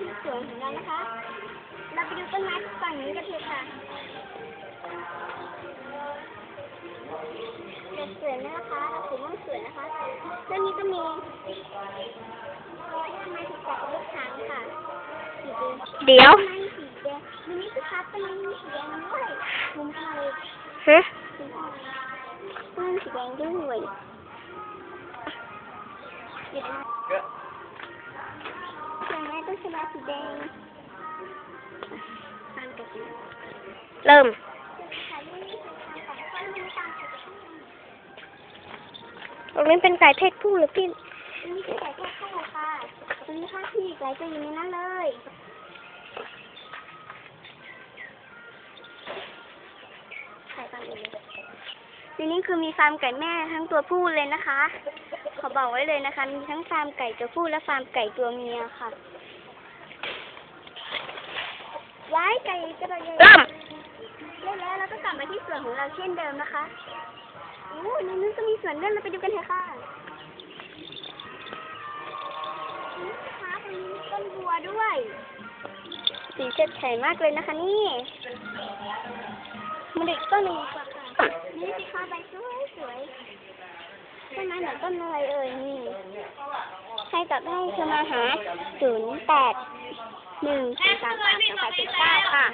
วนของเรานะคะ เราไปดูต้นไม้ฝั่งนี้กันเถอะค่ะเด็กสวยนะคะสีม่วงสวยนะคะแล้วนี้ก็มีทำไมถึงแตกลูกช้างค่ะสีแดงเดี๋ยวทำไมสีแดงดูนี่สิคะต้นนี้มีสีแดงด้วยมุมทะเลฮะต้นสีแดงด้วยเดี๋ยวนะเห็นไหมต้นชะบาสีแดงตามกันนะเริ่ม ตรงนี้เป็นสายเพศผู้หรือพี่นี่คือสายแค่เข้าค่ะตรงนี้ค่ะพี่ไก่จะอยู่ในนั้นเลยใส่ปังเลยในนี้คือมีฟาร์มไก่แม่ทั้งตัวผู้เลยนะคะ ขอบอกไว้เลยนะคะ มีทั้งฟาร์มไก่ตัวผู้และฟาร์มไก่ตัวเมียค่ะว้าย ไก่กระโดดใหญ่เริ่มเล่นแล้วเราก็กลับมาที่สวนของเราเช่นเดิมนะคะอู้ในนู้นก็มีสวนเล่นเราไปดูกันเถอะค่ะนี่นะคะตรงนี้มีต้นบัวด้วย สีเฉดแฉะมากเลยนะคะนี่มันเด็กต้นหนึ่งดีกว่าค่ะนี่สิคะใบสวยสวยต้นไม้เหมือนต้นอะไรเอ่ยนี่ให้ตอบให้เธอมาหาศูนย์แปด หนึ่งสองสามสามสองสามสิบเก้าค่ะ